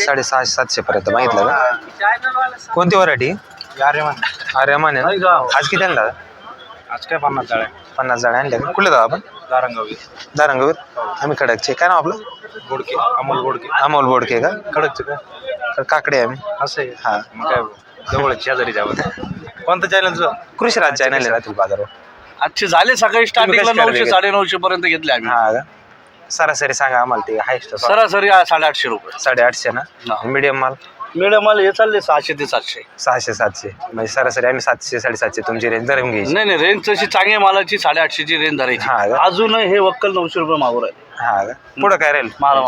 साडेसहाशे सातशे पर्यंत. मागितलं का? कोणती व्हरायटी आर्यमान आहे ना? आज किती आणला? आज काय पन्नास जाळ्या पन्नास जाळे आणले का? कुठले जाऊ आपण? दारंगावी. दारंगवीर आम्ही खडकचे. काय नाव आपलं? बोडके. अमोल बोडके. अमोल बोडके का? कडकचं का? काकडे आहे आम्ही. असं आहे. हा. मग काय जवळ शेजारी जावं. कोणतं चॅनलचं कृषी राज चॅनल राहतील बाजारावर? आजचे झाले सकाळी स्टार्टिंगला नऊशे गेले? साडेनऊशे पर्यंत घेतले आम्ही. हा का? सरासरी सांगा आम्हाला ते हायस्ट सरासरी आ- साडेआठशे रुपये. साडेआठशे ना? हा. मीडियम माल? मिडियम माल हे चालले सहाशे ते सातशे. सहाशे सातशे. म्हणजे सरासरी आम्ही सातशे साडेसातशे तुमची रेंज धरून घ्यायची. नाही नाही रेंज तशी चांगली मालाची साडेआठशेची रेंज हा धरायची. का? अजून हे वक्कल नऊशे रुपये मागू राहिले. हा का? पुढं काय राहील? माल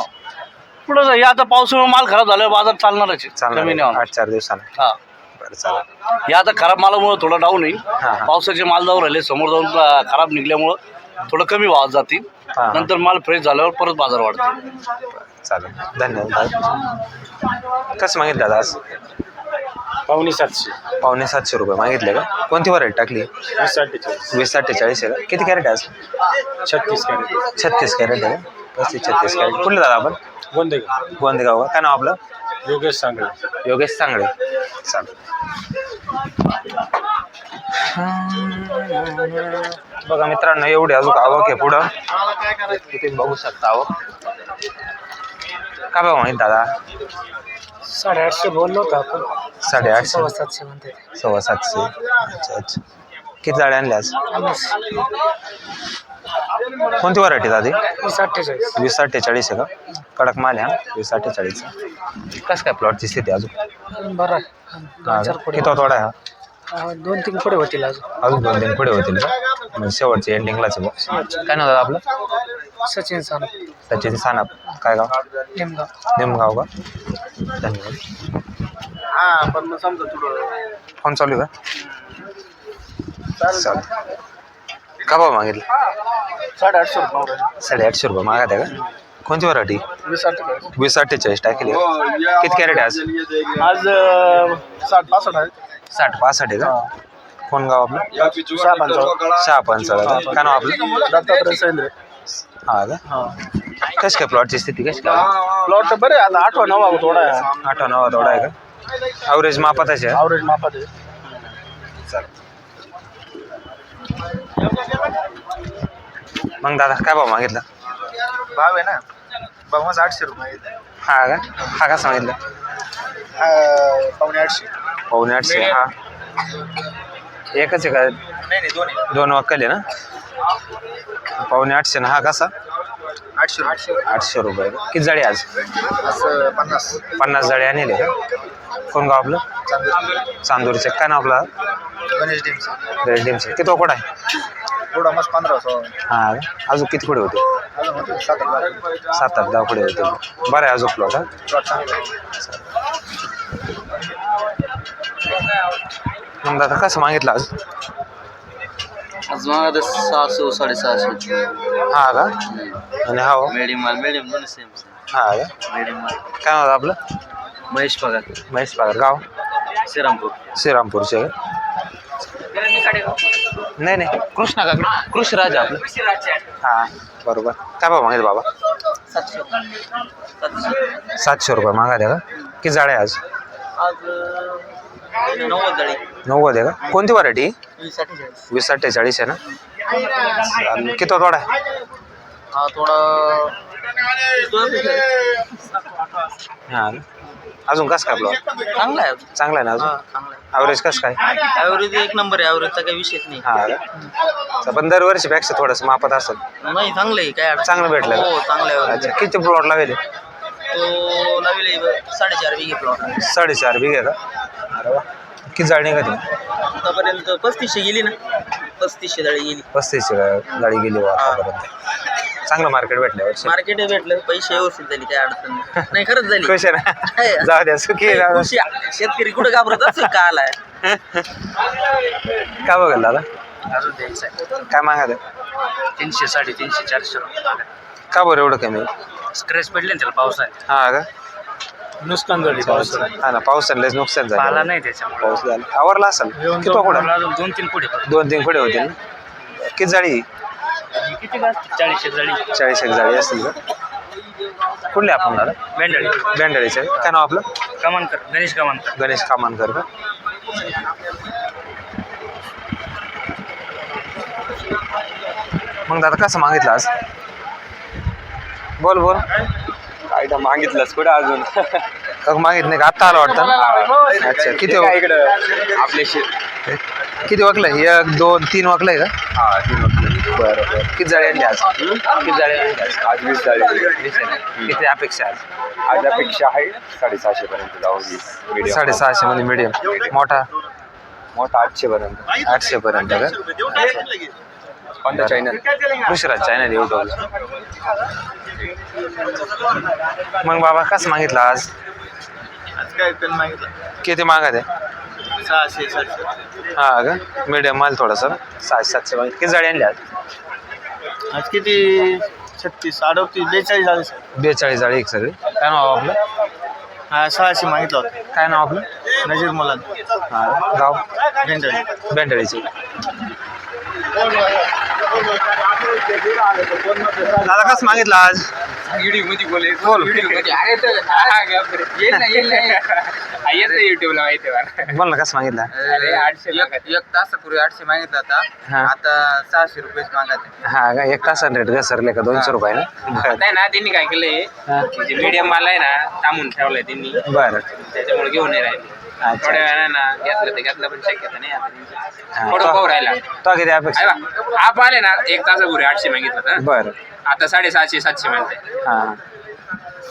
पुढं हे आता पावसामुळे माल खराब झाला बाजार चालणारच आहे. कमी चालणार नाही आहे. होणार. आठ चार दिवसानं. हा. बरं चालेल. हे आता खराब मालामुळे थोडं डाऊन येईल हा. पावसाचे माल जाऊ राहिले समोर जाऊन अं, खराब निघल्यामुळं थोडं कमी भावात जातील. हा. नंतर माल फ्रेश झाल्यावर परत बाजार वाढतील चालेल. धन्यवाद कसं मागितलं दादा आज? पावणे सातशे. पावणे सातशे रुपये मागितले का? कोणती व्हरायटी टाकली? वीस अठ्ठेचाळीस वीस अठ्ठेचाळीस आहे का? किती कॅरेट आहे आज? छत्तीस कॅरेट. छत्तीस कॅरेट आहे का? पस्तीस छत्तीस कॅरेट. कुठलं दादा आपण? गोंदेगाव. गोंदेगाव का? काय नाव आपलं? योगेश सांगळे. योगेश सांगळे. चालेल. बघा मित्रांनो एवढी अजून आवक आहे पुढं. किती बघू शकता आवक काय भाव माहित दादा? साडेआठशे बोललो होतो आपण साडेआठशे सव्वा सातशे म्हणते सव्वा सातशे अच्छा अच्छा। किती जाळे आणले आज कोणती व्हरायटी दादी? वीस अठ्ठेचाळीस वीस अठ्ठेचाळीस आहे का? कडक माल आहे हा? वीस अठ्ठेचाळीस कसं काय प्लॉटची स्थिती अजून बरं आहे. हा। दोन चार पुढे किती थोडा आहे हा हा, दोन तीन पुढे होतील अजून. अजून दोन तीन पुढे होतील का? म्हणजे शेवटचे एंडिंगलाच आहे बुवा. काय नाव दादा आपलं? सचिन साम सचिन सानप. काय गाव? नेमगाव. निमगाव का? धन्यवाद. हा पण मग समजा थोडं फोन चालू आहे का? चालेल. का भाव मागितलं? साडेआठशे रुपये साडेआठशे रुपये मागत आहे का? कोणती व्हरायटी वीस अठ्ठेचाळीस वीस अठ्ठेचाळीस टाकेली. किती कॅरेट आहे आज? आज साठ पासष्ट आहे. साठ पासष्ट आहे का? कोण गाव आपलं? सहा पंचावन्न सहा पंचावन्न काय नाव आपलं? दत्तात्रय सेंद्रे. हा का? कशी काय प्लॉटची स्थिती? कशी काय? प्लॉट बरे आता आठवा नवा थोडा. आहे आठवा नवा थोडा आहे का? ॲव्हरेज मापातच आहे. ॲव्हरेज मापात आहे. मग दादा काय भाव मागितला? भाव आहे ना. भाव माझा आठशे रुपये हा का? हा का सांगितलं? पावणे आठशे. पावणे आठशे हा. एकच आहे का? नाही दोन वक्कल आहे ना? पावणे आठशे ना हा कसा? आठशे आठशे आठशे रुपये. किती जाळी आज? असं पन्नास. पन्नास जाळी आणले. का कोण गाव आपलं? चांदूरचे. काय नाव आपलं? गणेश डिमचा रेडीमचे किती वकोड आहे? थोडा मस्त पंधरा सो. हा का? अजून किती अजून होते? सात आठ सात आठ दहा पुढे होते बरं आहे अजून प्लॉट हा? प्लॉट चांगला आहे. मग दादा कसं मागितलं आज? आज मग सहाशे साडेसहाशे. हा का? आणि हा हो. मिडियम माल मिडियम दोन्ही सेम हा का? मिडियम माल. काय नाव आपलं? महेश पगार. महेश पगार गाव? श्रीरामपूर. श्रीरामपूरचे का? नाही नाही. कृष्णा का? कृषी राजा आपलं. हां बरोबर. काय भाव मागितलं बाबा? सातशे रुपये मागायला द्या का? किती जाळे आज? आज नव्वद जाळी नव्वद आहे का? कोणती व्हरायटी वीस अठ्ठेचाळीस वीस अठ्ठेचाळीस आहे ना? आणि किती थोडा आहे? हा थोडा हा अजून कसं काय प्लॉट चांगला आहे. चांगला आहे ना अजून? चांगला ॲव्हरेज कसं काय? आहे ॲव्हरेज एक नंबर आहे ॲव्हरेजचा काही विषयच नाही. हा का? पण दरवर्षीपेक्षा थोडंसं मापत असेल. नाही चांगलं आहे काय अडचण चांगलं भेटलं का? हो चांगलं आहे. अच्छा किती प्लॉट लावेल? तो लावले साडेचार बिघे प्लॉट साडेचार बिघे का? अरे वा. किती जाळी निघते आतापर्यंत पस्तीसशे गेली ना. पस्तीसशे जाळी गेली. पस्तीसशे गाडी गेली वा आतापर्यंत. चांगलं मार्केट भेटलं वर्षी मार्केट भेटलं पैसे व्यवस्थित झाली काय अडचण नाही. नाही खरंच झाली. खुश आहे ना? जाऊ द्या सुखी. खुशी आहे. शेतकरी कुठे घाबरत असं का आलाय? काय बघाल दादा? अजून द्यायचं आहे. काय मागा तीनशे साडेतीनशे चारशे रुपये. का बरं एवढं कमी? स्क्रॅच पडले ना त्याला पावसाने हा का? नुकसान झाली पावसाने हा ना पावसाने लयच नुकसान पाला झालं नाही त्याच्यामुळे. पाऊस झाला. आवरला असेल? किती कुठं? अजून दोन तीन पुढे. दोन तीन कुठे होतील ना किती जाळी? किती का चाळीसशे जाळी चाळीस एक जाळी असतील का? कुठले आपण दादा? बेंडळी बेंडळीचे काय नाव आपलं? कमानकर गणेश कमानकर. गणेश कामानकर का? मग दादा कसं मागितलं आज? बोल बोल. काय तर मागितलंस कुठं अजून? का मागित नाही का? आत्ता आला वाटतं? ना? अच्छा किती वक- इकडं आपले शेत किती वकलं एक दोन तीन वकलंय का? हा तीन वाजता. बरं बरं. किती जाळी आणली आज? किती जाळी आणली आज? आज वीस झाले वीस आहे? किती अपेक्षा आहे आज? आज अपेक्षा आहे साडेसहाशे पर्यंत जाऊन वीस medium. साडेसहाशे मध्ये मिडियम मोठा? मोठा आठशे पर्यंत. आठशे पर्यंत का? कोणता चॅनल कृषीराज चॅनल युट्यूबला मग बाबा कसं मागितलं आज? आज काय पेन मागितलं? किती मागत आहे? सहाशे सातशे. हा का? मीडियम माल थोडंसं. सहाशे सातशे मागितलं किती जाळी आणली आज? किती? छत्तीस अडतीस बेचाळीस झाले बेचाळीस जाळी एक सगळी काय नाव आपलं? हा सहाशे मागितलं होतं. काय नाव आपलं? नजीर मुलां हा गाव? बेंडळी बेंडळीची दादा कसं मागितलं आज? बोल. युट्यूबला माहिती आहे बोल ना कसं मागितलं? अरे आठशे एक तासापूर्वी आठशे मागितलं हा. आता आता सहाशे रुपयेच मागत हा का एक तासाने रेट घसरले का? दोनशे रुपये ना? बरं. नाही ना त्यांनी काय केलंय? जे मीडियम माल आहे ना थांबून ठेवलाय त्यांनी. बरं. त्याच्यामुळे घेऊन नाही राहिले. अच्छा. थोड्या वेळाने ना घेतलं ते घेतलं पण शक्यता नाही आता. त्यांची. हा, थोडं तो- पाहू राहिला. तो किती अपेक्षा. बा, आप आले ना एक तासापूर्वी आठशे मागितलं ना बरं. आता साडेसहाशे सातशे मागते हा.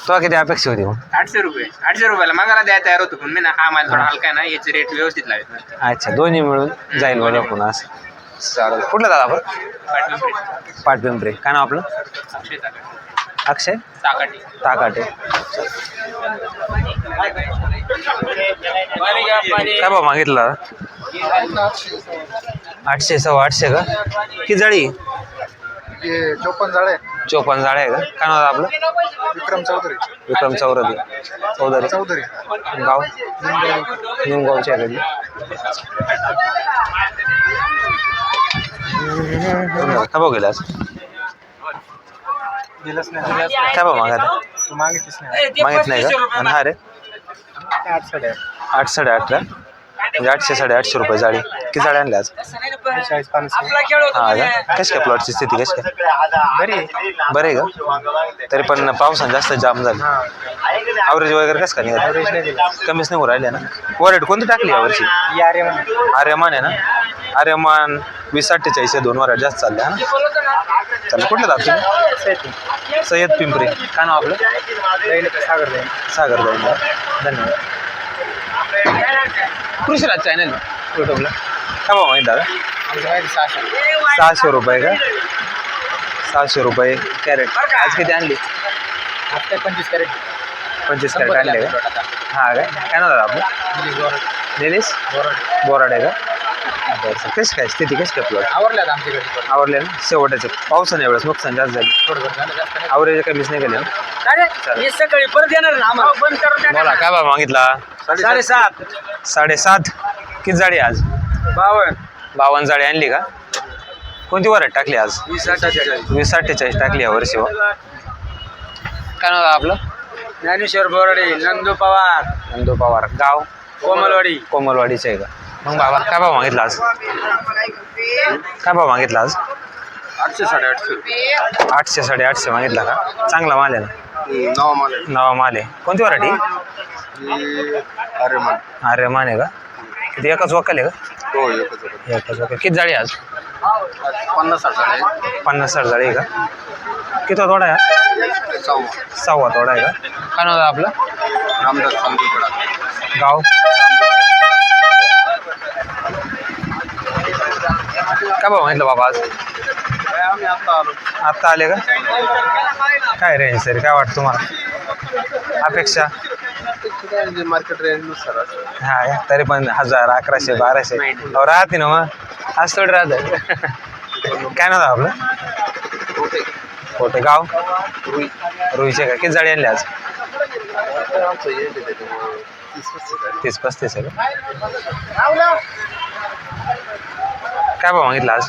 तो किती अपेक्षा होती मग. आठशे रुपये आठशे रुपयाला मागायला द्यायला तयार होतो पण मी ना हा माल थोडा हलका आहे ना याचे रेट व्यवस्थित लावत ना अच्छा दोन्ही मिळून जाईल बरं पुन्हा असं. चालेल. कुठलं दादा आपण? पाटपिंपरी काय नाव आपलं? अक्षय ताकाटी. अक्षय? ताकाटी. ताकाटे. काय भाव मागितला? आठशे सव्वा आठशे का? किती जाळी? चोपन्न झाडे चोपन्न जाळे आहे का? काय नाव आपलं? विक्रम चौधरी. विक्रम चौधरी. चौधरी. चौधरी. गाव? निमगावच्या कधी काय भाव गेला काय भाव मागा मागितलीच नाही. मागित नाही का? आणि हा रे? आठ साडे आठ साडे आठ का म्हणजे आठशे साडे आठशे रुपये जाळी. किती जाळी आणल्या आज? चाळीस पन्नास. हा का? कशी काय प्लॉटची स्थिती कशी काय? बरी आहे. बरं आहे का? तरी पण पावसानं जास्त जाम झालं. हा ॲव्हरेज वगैरे कसं का Average नाही निघाल दिलं. कमीच नाही राहिले ना? वरेट कोणती टाकली यावर्षी या रे आर्यमान आहे ना? आर्यमान वीस अठ्ठेचाळीस दोन वराट जास्त चालले हा ना? चालेल कुठलं दाब तुम्ही? सय्यद पिंपरे. काय नाव आपलं? सागर जाईल सागर जाऊन धन्यवाद कृषीराज चॅनल युट्यूबला काय भाव माहिती दादा? सहाशे सहाशे रुपये का? सहाशे रुपये कॅरेट. आज किती आणली? काय पंचवीस कॅरेट पंचवीस कॅरेट आणले का? हां काय? काय नाव दादा आपलं? निलेश. बोराड आहे का? बरं कशी काय स्थिती? कशी काय प्लॉट आवरल्यात आमच्याकडे. आवरले ना? शेवटाचे. पावसाने नुकसान जास्त झाले. थोडं थोडं झालं जास्त नाही. आवरेज कमीच नाही गेले ना? हे सकाळी परत येणार ना आम्हाला? बंद करून बोला काय भाव मागितला? साडेसात. साडेसात. किती जाळी आज? बावन्न. बावन्न जाळी आणली का? कोणती वरात टाकली आज? वीस अठ्ठेचाळीस वीस अठ्ठेचाळीस टाकली या वर्षी हो. काय नाव आहे आपलं? ज्ञानेश्वर बोराडे नंदू पवार. नंदू पवार. गाव? कोमलवाडी. कोमलवाडीचे आहे का? मग बाबा काय भाव मागितला आज? काय भाव मागितला आज? आठशे साडेआठशे. आठशे साडेआठशे मागितला का? चांगला माल आहे ना? नवा माल नवा माल आहे. कोणती वराठी अरे मान अरे मान आहे का? किती एकाच वक्कल आहे का? हो एकच वक्कल. किती जाळी आज? पन्नास साठ झाले पन्नास साठ जाळी आहे का? किती तोडा आहे हा? सव्वा. सहावा तोडा आहे का? काय नाव आहे आपलं? रामदास गाव? काय भाव माहितलं बाबा आज? आम्ही आता आलो आत्ता आले का? काय रेंज सर काय वाटतं तुम्हाला? अपेक्षा? मार्केट रेंजनुसार असं हा का? तरी पण हजार अकराशे बाराशे. अहो, राहते ना मग. आज थोडं राहत. काय नाव आपलं? कोटे गाव रुई रुईचे का? किती जाळी आणली आज. तीस पस्तीस आहे का? काय भाव मागितला आज?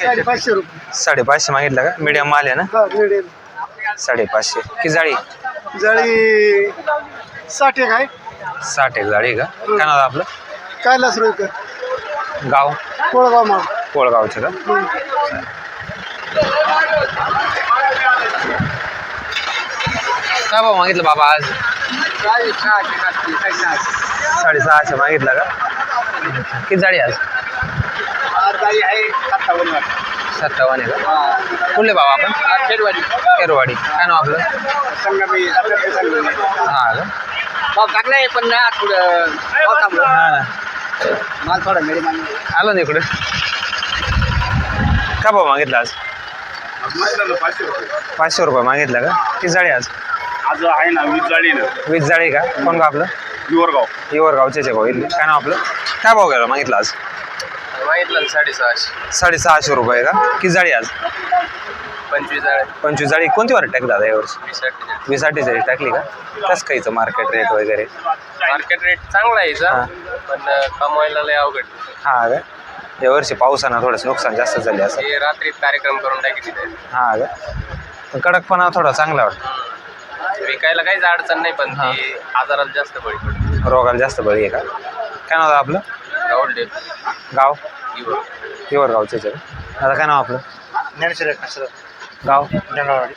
साडेपाचशे रुपये. साडेपाचशे मागितलं का? मीडियम माल आहे ना? हा, मिळेल. साडेपाचशे. किती जाळी? जाळी साठ एक आहे. साठ एक जाळी का? काय नाव आपलं? कैलास रोईकर गाव? कोळगाव माग कोळगावचे का? काय भाव मागितलं बाबा आज? साडेसहाशे मागितलं का? किती जाळी आज? आहे सत्तावन्न सत्तावन्न आहे का? कुठले बाबा आपण? खेडवाडी. केरवाडी काय नाव आपलं? संगमी हा का? भाव चांगला आहे पण ना थोडं. भाव थांबलो हा ना. माल थोडा मिळेल माल. आलं ना इकडे. काय भाव मागितला आज? पाचशे रुपये. मागितलं का? किती जाळी आज? आज आहे ना वीज जाळी ना. वीस जाळी का? कोण का आपलं? युवरगाव. हिवर गावचेच आहे भाऊ. इथले. काय नाव आपलं? काय भाव गेला मागितला आज? मागितलं साडेसहाशे. साडेसहाशे रुपये का? किती जाळी आज? पंचवीस जाळे पंचवीस जाळी. कोणती वार टाकली दादा यावर्षी? वीस अठ्ठेचाळीस वीस अठ्ठेचाळीस टाकली का? कसं काहीचं मार्केट रेट वगैरे? मार्केट रेट चांगला आहे. याचा पण कमवायला लय अवघड हा का? यावर्षी पावसानं थोडंसं नुकसान जास्त झाले असं. ते रात्रीत कार्यक्रम करून टाकित हा का? पण कडकपणा थोडा चांगला वाटतं. विकायला काहीच अडचण नाही पण हा. ती आजाराला जास्त बळी पडते. रोगाला जास्त बळी आहे का? काय नाव आहे आपलं? राहुल गाव? गावचेच आहे का? आता काय नाव आपलं? ज्ञानेश्वर गाव? जंगलवाडी